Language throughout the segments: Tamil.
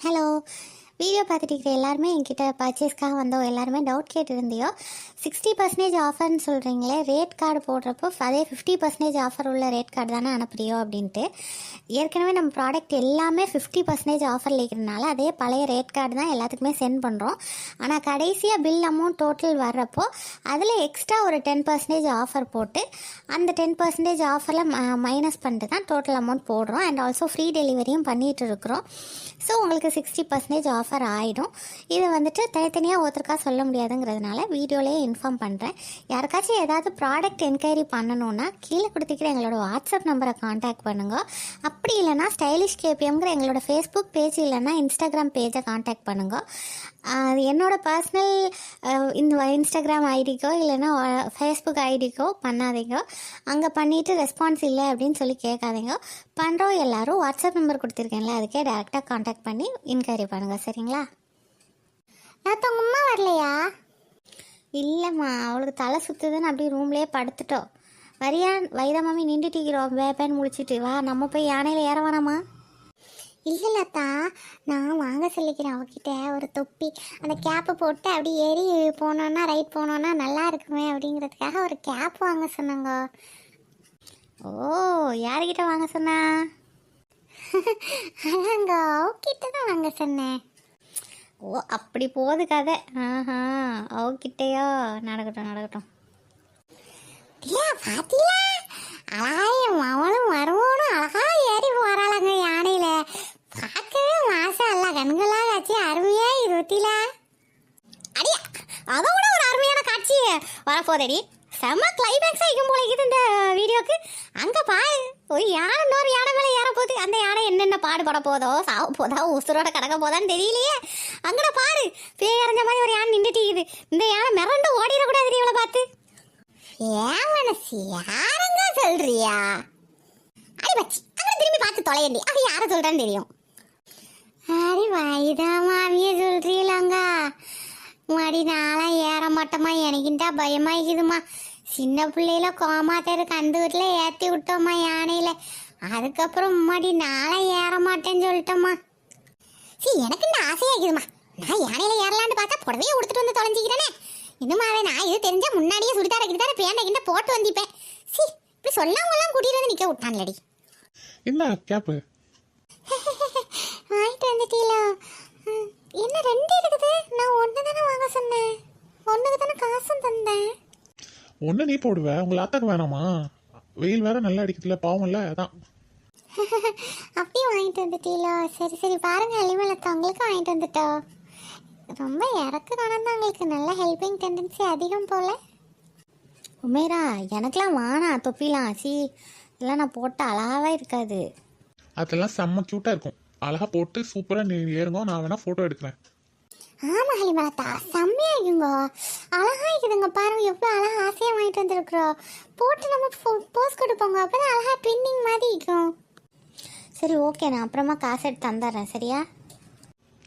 Hello. வீடியோ பார்த்துட்டு இருக்கிற எல்லாருமே என்கிட்ட பர்ச்சேஸ்க்காக வந்தோம் எல்லாருமே டவுட் கேட்டிருந்தியோ சிக்ஸ்டி பர்சன்டேஜ் ஆஃபர்னு சொல்கிறீங்களே ரேட் கார்டு போடுறப்போ அதே ஃபிஃப்டி பர்சன்டேஜ் ஆஃபர் உள்ள ரேட் கார்டு தானே அனுப்புறியோ அப்படின்ட்டு. ஏற்கனவே நம்ம ப்ராடக்ட் எல்லாமே ஃபிஃப்டி பர்சன்டேஜ் ஆஃபரில் இருக்கிறனால அதே பழைய ரேட் கார்டு தான் எல்லாத்துக்குமே சென்ட் பண்ணுறோம் ஆனால் கடைசியாக பில் அமௌண்ட் டோட்டல் வர்றப்போ அதில் எக்ஸ்ட்ரா ஒரு டென் பர்சன்டேஜ் ஆஃபர் போட்டு அந்த டென் பர்சன்டேஜ் ஆஃபரில் மைனஸ் பண்ணிட்டு தான் டோட்டல் அமௌண்ட் போடுறோம். அண்ட் ஆல்சோ ஃப்ரீ டெலிவரியும் பண்ணிகிட்டு இருக்கிறோம். ஸோ உங்களுக்கு சிக்ஸ்டி பர்சன்டேஜ் ஆஃபர் ஆகிடும் இது வந்துட்டு தனித்தனியாக ஒருத்தருக்கா சொல்ல முடியாதுங்கிறதுனால வீடியோலேயே இன்ஃபார்ம் பண்ணுறேன் யாருக்காச்சும் ஏதாவது ப்ராடக்ட் என்கொயரி பண்ணணுன்னா கீழே கொடுத்துக்கிற எங்களோட வாட்ஸ்அப் நம்பரை காண்டாக்ட் பண்ணுங்க. அப்படி இல்லைன்னா ஸ்டைலிஷ் கேபிஎம்ங்கிற எங்களோட ஃபேஸ்புக் பேஜ் இல்லைன்னா இன்ஸ்டாகிராம் பேஜை காண்டாக்ட் பண்ணுங்க. அது என்னோடய பர்சனல் இந்த இன்ஸ்டாகிராம் ஐடிக்கோ இல்லைன்னா ஃபேஸ்புக் ஐடிக்கோ பண்ணாதீங்க. அங்கே பண்ணிவிட்டு ரெஸ்பான்ஸ் இல்லை அப்படின்னு சொல்லி கேட்காதீங்க. பண்ணுறோம் எல்லாரும் வாட்ஸ்அப் நம்பர் கொடுத்துருக்கேன்ல அதுக்கே டேரெக்டாக காண்டாக்ட் பண்ணி இன்கொயரி பண்ணுங்கள் சரிங்களா? நான் உங்கள் அம்மா வரலையா? இல்லைம்மா அவளுக்கு தலை சுற்றுதுன்னு அப்படியே ரூம்லேயே படுத்துட்டோம். வரியா வைதமாமி மாமி நின்றுட்டிக்கிறோம் வேப்பேன்னு முடிச்சிட்டு வா நம்ம போய் யானையில் ஏற வேணாமா? இல்லைல்லத்தா நான் வாங்க சொல்லிக்கிறேன் அவகிட்ட. ஒரு தொப்பி அந்த கேப்பை போட்டு அப்படி ஏறி போனோன்னா ரைட் போனோன்னா நல்லா இருக்குமே அப்படிங்கிறதுக்காக ஒரு கேப் வாங்க சொன்னாங்க. ஓ யார்கிட்ட வாங்க சொன்னா? அதாங்க அவகிட்ட தான் வாங்க சொன்னேன். ஓ அப்படி போகுது கதை. ஆஹா அவகிட்டயோ? நடக்கட்டும் நடக்கட்டும். பாத்தீங்களா? அழகாயும் அவளும் வருவோனும் அழகா ஏறி போறாளங்க வரப்போதடி செம்ம கிளைமேக்ஸ் ஆகிக்கும் போல இருக்குது இந்த வீடியோக்கு. அங்கே பாரு. ஒரு யானை இன்னொரு யானை மேலே ஏற போகுது அந்த யானை என்னென்ன பாடுபட போதோ சாவ போதா உசுரோட கடக்க போதான்னு தெரியலையே. அங்கட பாரு. பேய் இறஞ்ச மாதிரி ஒரு யானை நின்றுட்டு இருக்குது. இந்த யானை மிரண்டு ஓடிடக்கூடாது இவளை பார்த்து. ஏன் மனசு? யாருங்க சொல்றியா? அடி பச்சி திரும்பி பார்த்து தொலையண்டி அது யாரை சொல்கிறேன்னு தெரியும். அடி வயதா மாமியை சொல்றீங்களாங்க மடி நாளாக ஏற மாட்டோமா எனக்குண்டா பயமா இருக்குதுமா சின்ன பிள்ளையில கோமாத்தேரு கந்து வீட்டில் ஏற்றி விட்டோம்மா யானையில. அதுக்கப்புறம் மடி நாளை ஏற மாட்டேன்னு சொல்லிட்டோம்மா சரி எனக்கு இந்த ஆசையா இருக்குதுமா நான் யானையில ஏறலான்னு பார்த்தா புடவையை உடுத்துட்டு வந்து தொலைஞ்சிக்கிறேனே. இன்னுமாவே நான் இது தெரிஞ்சா முன்னாடியே சுடிதார கிட்டார பேண்ட கிட்ட போட்டு வந்திப்பேன். சி இப்படி சொல்லாமலாம் கூட்டிட்டு வந்து நிக்க விட்டான்லடி. என்ன கேப்பு? வாங்கிட்டு வந்துட்டீங்களா? என்ன ரெண்டு இருக்குது நான் ஒன்று தானே வாங்க சொன்னேன். ஒன்றுக்கு தானே காசும் தந்தேன். ஒன்று நீ போடுவ. உங்களை அத்தாக்கு வேணாமா? வெயில் வேற நல்லா அடிக்கிறதுல பாவம்ல அதான். அப்படியே வாங்கிட்டு வந்துட்டீங்களா? சரி சரி பாருங்க அலிமலத்தை உங்களுக்கு வாங்கிட்டு வந்துட்டோம் ரொம்ப இறக்கு காணம் உங்களுக்கு. நல்ல ஹெல்பிங் டெண்டன்சி அதிகம் போல. உமேரா எனக்கெல்லாம் வானா தொப்பிலாம். சி இதெல்லாம் நான் போட்ட அழகாவே இருக்காது. அதெல்லாம் செம்ம க்யூட்டாக இருக்கும். அழகா போட்டு சூப்பராக நீ ஏறுங்க நான் வேணா ஃபோட்டோ எடுக்கிறேன். ஆமா ஹலிமலத்தா செம்மையா இருக்குங்க. அழகா இருக்குதுங்க பாருங்க எவ்வளோ அழகா ஆசையா வாங்கிட்டு வந்திருக்கிறோம் போட்டு நம்ம போஸ் கொடுப்போங்க. அப்பதான் அழகா ட்வின்னிங் மாதிரி இருக்கும். சரி ஓகே நான் அப்புறமா காசு எடுத்து தந்துடுறேன் சரியா?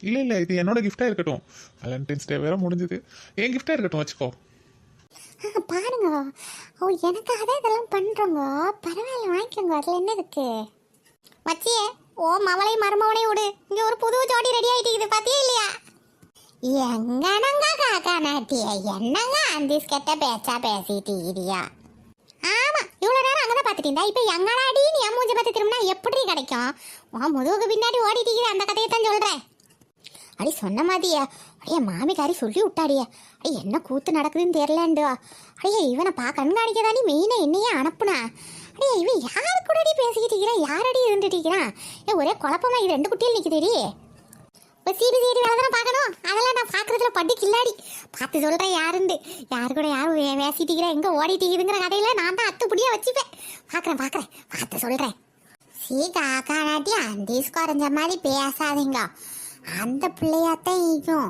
இல்லை இல்லை இது என்னோட கிஃப்டாக இருக்கட்டும். வேலண்டைன்ஸ் டே வேற முடிஞ்சது. என் கிஃப்டாக இருக்கட்டும் வச்சுக்கோ. பாருங்க. ஓ எனக்காக தான் இதெல்லாம் பண்றோங்க. பரவாயில்ல வாங்கிக்கோங்க. அதுல என்ன இருக்கு? மச்சியே ஓ மவளை மருமவனை விடு. இங்க ஒரு புது ஜோடி ரெடி ஆயிட்டு இது பாத்தியா இல்லையா? எங்கனங்க காக்கா நாட்டிய என்னங்க அந்திஸ் கெட்ட பேச்சா பேசிட்டு இரியா ஆமா இவ்வளவு நேரம் அங்கதான் பாத்துட்டு இருந்தா இப்ப எங்கடாடி நீ என் மூஞ்ச பார்த்து திரும்பினா எப்படி கிடைக்கும்? உன் முதுகுக்கு பின்னாடி ஓடிட்டு அந்த கதையை தான் சொல்றேன். அடி சொன்ன மாதிரியா. அடியே மாமிக்காரி சொல்லி விட்டாடியே. அடி என்ன கூத்து நடக்குதுன்னு தெரியலண்டு அடியே இவனை பா கண்காணிக்க தாண்டி மெயினாக என்னையே அனுப்புனா. அடியே இவன் யார் கூடடி பேசிக்கிட்டு இருக்கிறான் யாரடி இருந்துட்டு இருக்கிறான் ஏ ஒரே குழப்பமா இது ரெண்டு குட்டியில் நிற்குதுடி இப்போ சிபிசிஐடி வேலை தானே பார்க்கணும்? அதெல்லாம் நான் பார்க்குறதுல பட்டி கில்லாடி. பார்த்து சொல்கிறேன் யாருண்டு. யார் கூட யாரும் வே- பேசிட்டு இருக்கிறா? எங்கே ஓடிட்டு இருக்குதுங்கிற கதையில் நான் தான் அத்துப்படியாக வச்சுப்பேன். பார்க்குறேன் பார்க்குறேன். பார்த்து சொல்கிறேன் சீ காக்கா நாட்டி அந்தீஸ் குறைஞ்ச மாதிரி பேசாதீங்க. அந்த பிள்ளையாத்தான் ஈக்கும்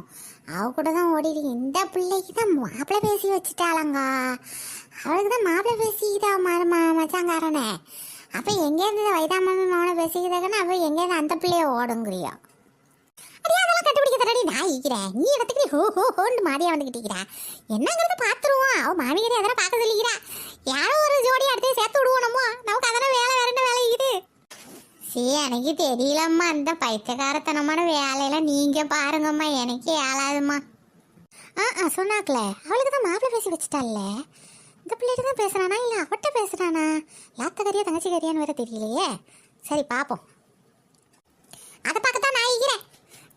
அவ கூட தான் ஓடிடு இந்த பிள்ளைக்கு தான் மாப்பிள்ளை பேசி வச்சுட்டாளங்க. அவளுக்கு தான் மாப்பிள்ளை பேசிக்கிட்டா ம மச்சாங்காரனே அப்போ எங்கேருந்து இந்த வைதா மாமி மகனை பேசிக்கிட்டாங்கன்னா அப்போ எங்கேருந்து அந்த பிள்ளைய ஓடுங்கிறியோ? அப்படியே அதெல்லாம் கண்டுபிடிக்க தரடி நான் ஈக்கிறேன் நீ இடத்துக்கு ஹோ ஹோ ஹோன்னு மாடியா வந்துக்கிட்டு இருக்கிறா. என்னங்கிறத பார்த்துருவோம் அவன் மாமியாரி அதெல்லாம் பார்க்க சொல்லிக்கிறா. யாரோ ஒரு ஜோடி அடுத்து சேர்த்து விடுவோம் நம்ம. நமக்கு அதெல்லாம் வேலை வேற என்ன வேலை இருக்குது சீ எனக்கு தெரியலம்மா. இந்த பைத்தியகாரத்தனமான வேலையெல்லாம் நீங்கள் பாருங்கம்மா. எனக்கு ஏழாதும்மா ஆ ஆ சொன்னாக்கல. அவளுக்கு தான் மாப்பிள்ளை பேசி வச்சுட்டால இந்த பிள்ளைகிட்ட தான் பேசுகிறானா இல்லை அவட்ட பேசுகிறானா லாத்த கரியா தங்கச்சி கரியான்னு வேற தெரியலையே. சரி பார்ப்போம் அதை பார்க்கத்தான் நான் இருக்கிறேன்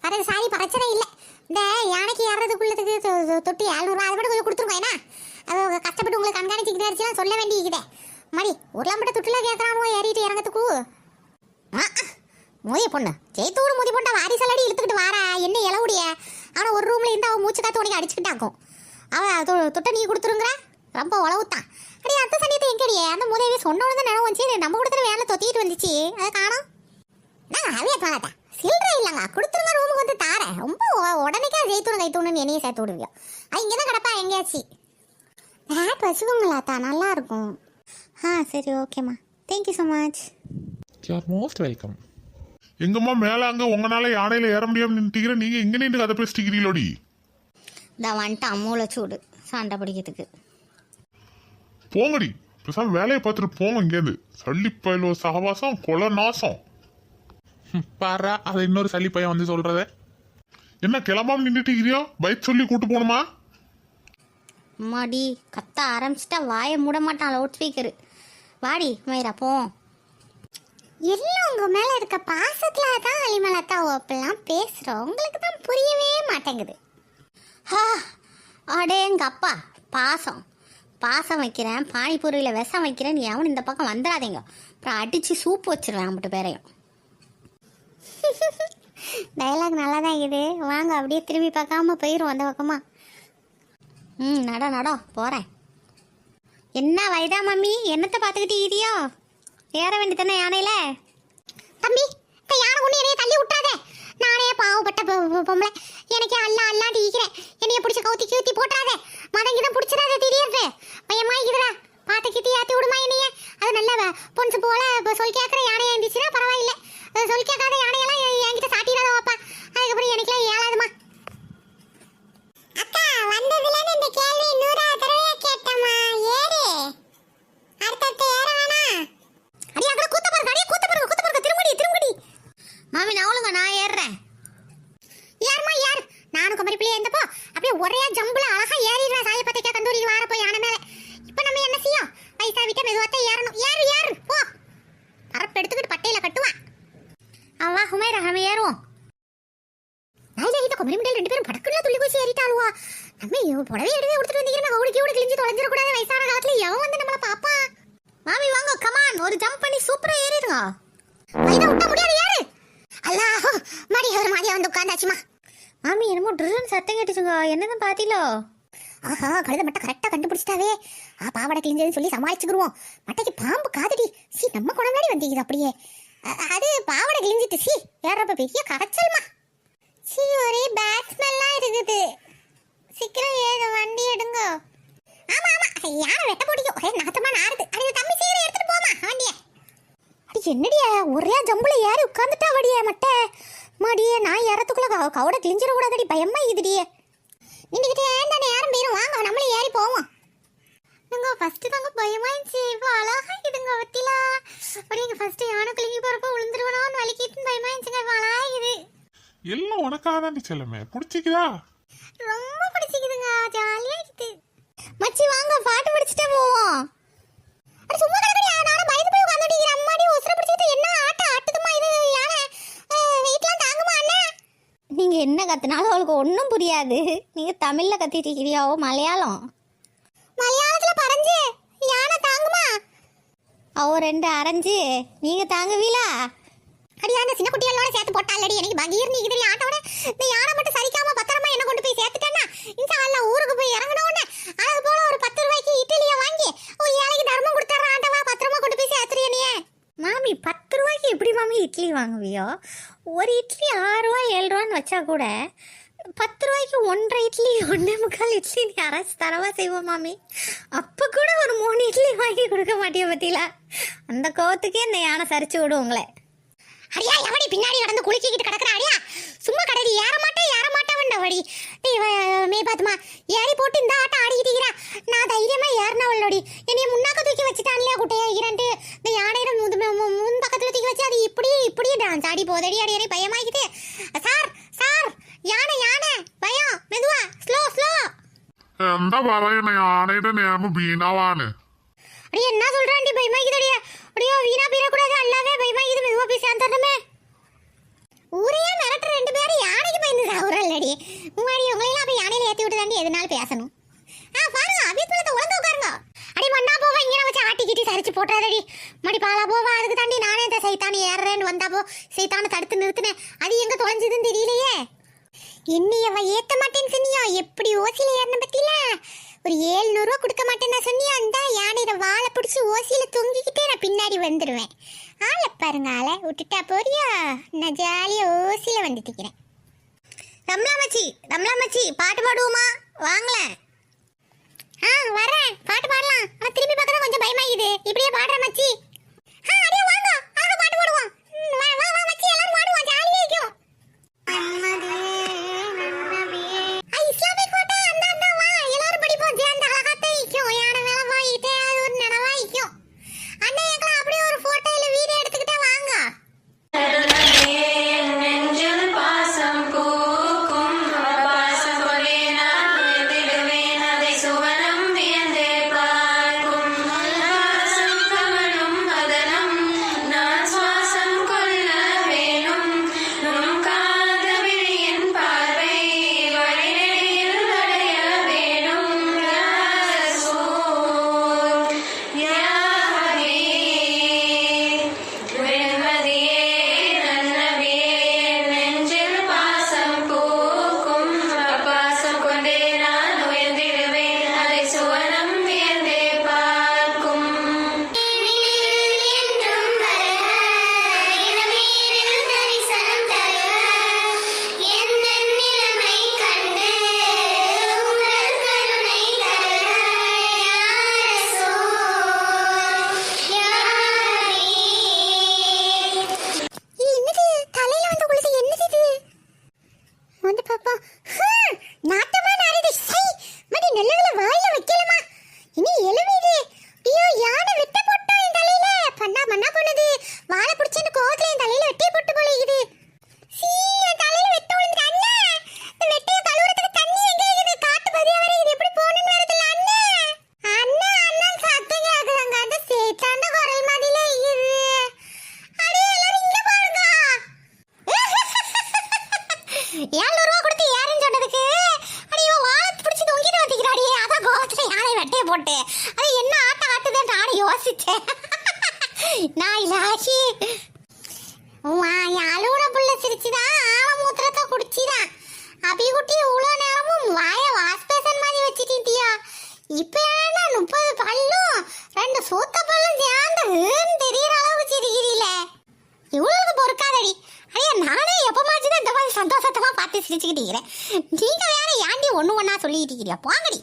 வரது சாரி பிரச்சனை இல்லை. இந்த யானைக்கு ஏறதுக்குள்ளதுக்கு தொட்டி ஏழ்நூறுவா அதை மட்டும் கொஞ்சம் கொடுத்துருக்கோம் ஏன்னா அது கஷ்டப்பட்டு உங்களுக்கு கண்காணிச்சுக்கிட்டு இருந்துச்சுன்னா சொல்ல வேண்டியிருக்குதே மடி ஒரு மட்டும் தொட்டில கேட்குறானுவோ ஏறிட்டு இறங்கத்துக்கு? ஆ மோதிய பொண்ணு ஜெயத்தோடு மோதி பொண்ணா வாரிசலடி இழுத்துக்கிட்டு வாரா என்ன இலவுடைய ஆனால் ஒரு ரூமில் இருந்து அவன் மூச்சு காத்து உனக்கு அடிச்சுக்கிட்டாக்கும் அவன் தொட்டை நீ கொடுத்துருங்கிறேன் ரொம்ப உழவுத்தான் அடி அத்தை சனியத்தை எங்கடியே அந்த முதவே சொன்னோன்னு தான் நினைவு வந்துச்சு. நம்ம கொடுத்துட்டு வேலை தொத்திட்டு வந்துச்சு. அதை காணோம். நான் அவைய காணத்தா சில்லற இல்லைங்க. கொடுத்துருங்க ரூமுக்கு வந்து தாரேன். ரொம்ப உடனேக்கா ஜெயித்தூணு கைத்தூணுன்னு என்னையே சேர்த்து விடுவியோ. அது இங்கே தான் கிடப்பா எங்கேயாச்சு. ஹேட் வச்சுக்கோங்களாத்தா நல்லா இருக்கும். ஆ சரி ஓகேம்மா thank you so much you are most welcome எங்கம்மா மேல அங்க உங்களால யானையில ஏற முடியாம நின்றுட்டீங்க நீங்க எங்க நின்று கதை பேசிட்டீங்களோடி இந்த வந்துட்டு அம்மூல சூடு. சண்டை பிடிக்கிறதுக்கு. போங்கடி. பேசாம வேலையை பார்த்துட்டு போங்க இங்கேருந்து சள்ளி பயிலோ சகவாசம் கொலை நாசம். பாரா அதை இன்னொரு சளி பையன் வந்து சொல்றத. என்ன கிளம்பாம நின்றுட்டீங்கறியோ பைக் சொல்லி கூட்டு போகணுமா? அம்மாடி கத்த ஆரம்பிச்சிட்டா வாயை மூட மாட்டான் லவுட் ஸ்பீக்கர் வாடி மயிரா போ. எல்லாம் உங்க மேல இருக்க பாசத்துல தான் அலிமலத்தா ஓப்பெல்லாம் பேசுறோம். உங்களுக்கு தான் புரியவே மாட்டேங்குது. ஹா அடே எங்க அப்பா பாசம். பாசம் வைக்கிறேன் பானிபூரியில் விஷம் வைக்கிறேன் நீ இந்த பக்கம் வந்துடாதீங்க. அப்புறம் அடித்து சூப்பு வச்சிருவேன் அவன்கிட்ட பேரையும். டைலாக் நல்லா தான் இருக்குது. வாங்க அப்படியே திரும்பி பார்க்காம போயிடும் அந்த பக்கமா. ம் நட நடோ போகிறேன் என்ன வயதா மம்மி? என்னத்தை பார்த்துக்கிட்டு இதியோ ஏற வேண்டியதானே யானையில? தம்பி இப்போ யானை ஒன்று என்னைய தள்ளி விட்டாதே நானே பாவப்பட்ட பொம்பளை. எனக்கு அல்லா அல்லாண்டு ஈக்கிறேன் என்னைய பிடிச்சி கவுத்தி கீத்தி போட்டுறாதே. மதங்கி தான் பிடிச்சிடாதே திடீர்னு. பயமா இருக்குதுடா. பார்த்து கீத்தி ஏற்றி விடுமா என்னைய? அது நல்ல பொன்சு போல சொல் கேட்குற யானையா இருந்துச்சுன்னா பரவாயில்லை. சொல் கேட்காத யானையெல்லாம் என்- என்கிட்ட சாட்டிடாத வாப்பா. அதுக்கப்புறம் எனக்குலாம் ஏழாதுமா அக்கா வந்ததுல இந்த கேள்வி நூறாவது தடவையா கேட்டமா ஏறு. அடுத்தடுத்து ஏற வேணா அடி அங்க கூத்த பாருங்க அடி கூத்த பாருங்க கூத்த பாருங்க திரும்படி திரும்படி. மாமி நான் நான் ஏறுறேன். யாருமா யார் நானும் குமரி பிள்ளை இருந்தப்போ அப்படியே ஒரே ஜம்புல அழகா ஏறிடுவேன் சாய பத்திரிக்கா கந்தூரிக்கு வார போய் ஆன மேல. இப்ப நம்ம என்ன செய்யும்? வயசா விட்ட மெதுவாத்த ஏறணும். ஏறு ஏறு போ. பரப்பு எடுத்துக்கிட்டு பட்டையில கட்டுவான் அவ்வா ஹுமேரா நம்ம ஏறுவோம். நாயில குமரி மிண்டல் ரெண்டு பேரும் படக்குள்ள துள்ளி குச்சி ஏறிட்டாளுவா. நம்ம இவ புடவை எடுத்து கொடுத்துட்டு வந்தீங்கன்னா ஓடி கீடு கிழிஞ்சு தொலைஞ்சிட கூடாது. வயசான காலத்துல எவன் வந்து நம்மள பாப்பா? மாமி வாங்க கமான் ஒரு ஜம்ப் பண்ணி சூப்பரா ஏறிடுங்க. விட்ட முடியாது ஏறு. அல்லாஹ் மடி ஒரு மாடியா வந்து உட்கார்ந்தாச்சுமா மாமி என்னமோ ட்ரில்லுன்னு சத்தம் கேட்டுச்சுங்க. என்னதான் பாத்தீங்களோ? ஆஹா கழுத மட்டும் கரெக்டா கண்டுபிடிச்சிட்டாவே. ஆ பாவாடை கிழிஞ்சதுன்னு சொல்லி சமாளிச்சுக்கிடுவோம் மட்டைக்கு பாம்பு காதடி. சி நம்ம குழந்தை வந்தீங்க அப்படியே. அது பாவாடை கிழிஞ்சிட்டு சி ஏறப்ப பெரிய கரைச்சல்மா. சீ ஒரே பேட் ஸ்மெல்லாம் இருக்குது. சீக்கிரம் ஏது வண்டி எடுங்க. ஆமா ஆமா. யாரை வெட்ட முடியும் ஒரே நாத்தமா நாருது அடி தம்பி சீக்கிரம் எடுத்துட்டு போமா வண்டிய அடி என்னடியா? ஒரே ஜம்புல ஏறி உட்கார்ந்துட்டா வடியே மட்டை. மாடியே நான் ஏறத்துக்குள்ள கவ- கவட கிழிஞ்சிட கூடாதடி பயமா இதுடியே நின்றுக்கிட்டே தானே யாரும் போயிரும் வாங்க நம்மளும் ஏறி போவோம். நீங்க ஃபர்ஸ்ட் தாங்க பயமா இருந்துச்சு. இவ்வளோ அழகா இதுங்க வத்திலா அப்படிங்க ஃபர்ஸ்ட் யானை கிளிங்கி போறப்ப விழுந்துருவனோன்னு வலிக்கிட்டு பயமா இருந்துச்சுங்க. இவ்வளோ அழகா இது எல்லாம் உனக்காக தான் செல்லமே. பிடிச்சிக்குதா? ரொம்ப பிடிச்சிக்குதுங்க. ஜாலியா இருக்குது. மச்சி வாங்க பாட்டு படிச்சுட்டே போவோம். சும்மா கிடக்கடியா அம்மாடி பிடிச்சிட்டு என்ன ஆட்ட ஆட்டுதுமா இது? யானை வெயிட்லாம் தாங்குமா அண்ணா? நீங்க என்ன கத்துனாலும் அவளுக்கு ஒன்றும் புரியாது. நீங்க தமிழ்ல கத்திட்டு இருக்கிறியாவோ மலையாளம். மலையாளத்துல பறஞ்சு யானை தாங்குமா? அவ ரெண்டு அரைஞ்சு நீங்க தாங்குவீலா அடியான சின்ன குட்டிகளோட சேர்த்து போட்டாலடி எனக்கு பகீர் நீக்குது ஆட்டோட இந்த யானை மட்டும் சரிக்காம பத்திரமா என்ன கொண்டு போய் சேர்த்துட்டேன்னா இந்த அல்ல ஊருக்கு போய் இறங்கின உடனே அழகு போல ஒரு பத்து ரூபாய்க்கு இட்லியை வாங்கி ஒரு ஏழைக்கு தர்மம் கொடுத்துட்ற ஆட்டவா பத்திரமா கொண்டு போய் சேர்த்துறியனியே மாமி பத்து ரூபாய்க்கு எப்படி மாமி இட்லி வாங்குவியோ ஒரு இட்லி ஆறு ரூபா ஏழு ரூபான்னு வச்சா கூட பத்து ரூபாய்க்கு ஒன்றரை இட்லி ஒன்றே முக்கால் இட்லி நீ அரைச்சி தரவா செய்வோம் மாமி. அப்போ கூட ஒரு மூணு இட்லி வாங்கி கொடுக்க மாட்டிய பத்திலா. அந்த கோவத்துக்கே இந்த யானை சரிச்சு விடும் உங்களை. அடியா எவடி பின்னாடி நடந்து குளிக்கிட்டு கிடக்குற அடியா சும்மா கடையில் ஏற மாட்டேன் ஏற மாட்டேன் வடி மே பாத்துமா ஏறி போட்டு இந்த ஆட்டம் ஆடிக்கிட்டு இருக்கிறா. நான் தைரியமா ஏறினவளோடி என்னைய முன்னாக்க தூக்கி வச்சுட்டான்லையா குட்டையா இருக்கிறான்ட்டு இந்த யானையிட முன் பக்கத்துல தூக்கி வச்சு அது இப்படி இப்படி டான்ஸ் ஆடி போதடி அடி அடி பயமாக்கிட்டு சார் சார் யானை யானை பயம் மெதுவா ஸ்லோ ஸ்லோ എന്താ പറയണേ ആനയുടെ നേമ ബീനാവാണ് அடி என்ன சொல்றாண்டி பயமாக்குதடி அடியோ வீணா பீரக்கூடாது அல்லாவே பயமாக்குது மெதுவா போய் சேர்ந்துடணுமே ஊரையே மிரட்டுற ரெண்டு பேரும் யானைக்கு பயந்து சாகுறல்லடி முன்னாடி உங்களையெல்லாம் போய் யானையில ஏத்தி விட்டு தாண்டி எதுனாலும் பேசணும்? ஆ பாருங்க வீட்டுல உழந்து உட்காருங்க. அடி மண்ணா போவா இங்கே வச்சு ஆட்டிக்கிட்டு சரிச்சு போட்டாதடி மடி பாலா போவா அதுக்கு தாண்டி நானே இந்த சைத்தானி ஏறுறேன்னு வந்தாப்போ சைத்தானை தடுத்து நிறுத்தினேன். அது எங்க தொலைஞ்சதுன்னு தெரியலையே. என்னையவ ஏத்த மாட்டேன்னு சொன்னியா? எப்படி ஓசியில ஏறின பத்தியில ஒரு ஏழ்நூறுவா கொடுக்க மாட்டேன்னா சொன்னியா? அந்த யானையில வாழை பிடிச்சி ஓசியில தொங்கிக்கிட்டு பின்னாடி வந்துடுவேன் ஆளை பாருங்க ஆளை. விட்டுட்டா போறியா? நான் ஜாலியாக ஓசியில் வந்துட்டுக்கிறேன் ரம்லா மச்சி ரம்லா மச்சி பாட்டு பாடுவோமா? வாங்களேன். ஆ வரேன் பாட்டு பாடலாம். ஆனால் திரும்பி பார்க்க கொஞ்சம் பயமாகுது. இப்படியே பாடுற மச்சி. ஆ அடியே வாங்க. ஆக பாட்டு பாடுவோம். வா வா மச்சி எல்லாரும் பாடுவோம் ஜாலியாக இருக்கும் சட்டையை போட்டு. அது என்ன ஆட்டம் ஆட்டுதே நானும் யோசிச்சேன். நான் இல்லாச்சி அழுவுன புள்ள சிரிச்சுதான் ஆழ மூத்திரத்தை குடிச்சுதான் அபிகுட்டி இவ்வளோ நேரமும் வாய வாஷ் பேசன் மாதிரி வச்சுட்டியா இப்போ என்ன முப்பது பல்லும் ரெண்டு சூத்த பல்லும் சேர்ந்து ஹேன்னு தெரியற அளவுக்கு சிரிக்கிறீல இவ்வளவுக்கு பொறுக்காதடி. ஐயா நானே எப்போ தான் இந்த மாதிரி சந்தோஷத்தமா பார்த்து சிரிச்சுக்கிட்டு இருக்கிறேன். நீங்கள் வேற ஏன்டி ஒன்று ஒன்றா சொல்லிக்கிட்டு இருக்கிறியா போங்கடி.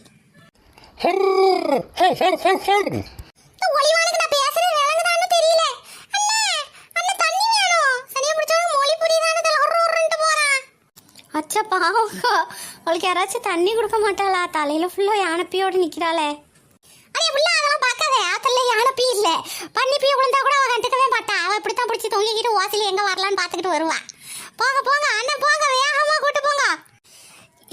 அச்சா பாவம் அவளுக்கு யாராச்சும் தண்ணி கொடுக்க மாட்டாளா? தலையில ஃபுல்லா யானைப்பியோடு நிக்கிறாளே. அடே புள்ள அதெல்லாம் பார்க்காத. ஆத்தல்ல யானைப்பி இல்ல. போய் விழுந்தா கூட அவ கண்டுக்கவே மாட்டா. அவ இப்படித்தான் பிடிச்சி தொங்கிக்கிட்டு ஓசில எங்க வரலான்னு பார்த்துக்கிட்டு வருவா. போங்க போங்க. அண்ணன் போங்க வேகமா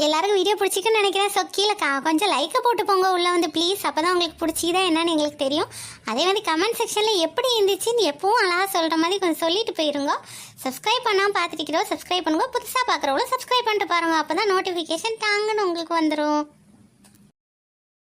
எல்லாருக்கும் வீடியோ பிடிச்சிக்குன்னு நினைக்கிறேன். ஸோ கீழே கா கொஞ்சம் லைக்கை போட்டு போங்க. உள்ளே வந்து ப்ளீஸ் அப்போ தான் உங்களுக்கு பிடிச்சிதா என்னன்னு எங்களுக்கு தெரியும். அதே மாதிரி கமெண்ட் செக்ஷனில் எப்படி இருந்துச்சுன்னு எப்பவும் அழகாக சொல்கிற மாதிரி கொஞ்சம் சொல்லிட்டு போயிருங்க. சப்ஸ்கிரைப் பண்ணாமல் பார்த்துட்டு சப்ஸ்கிரைப் பண்ணுங்க. புதுசாக பார்க்குறவங்களும் சப்ஸ்கிரைப் பண்ணிட்டு பாருங்க. அப்போ தான் நோட்டிஃபிகேஷன் தாங்கன்னு உங்களுக்கு வந்துடும்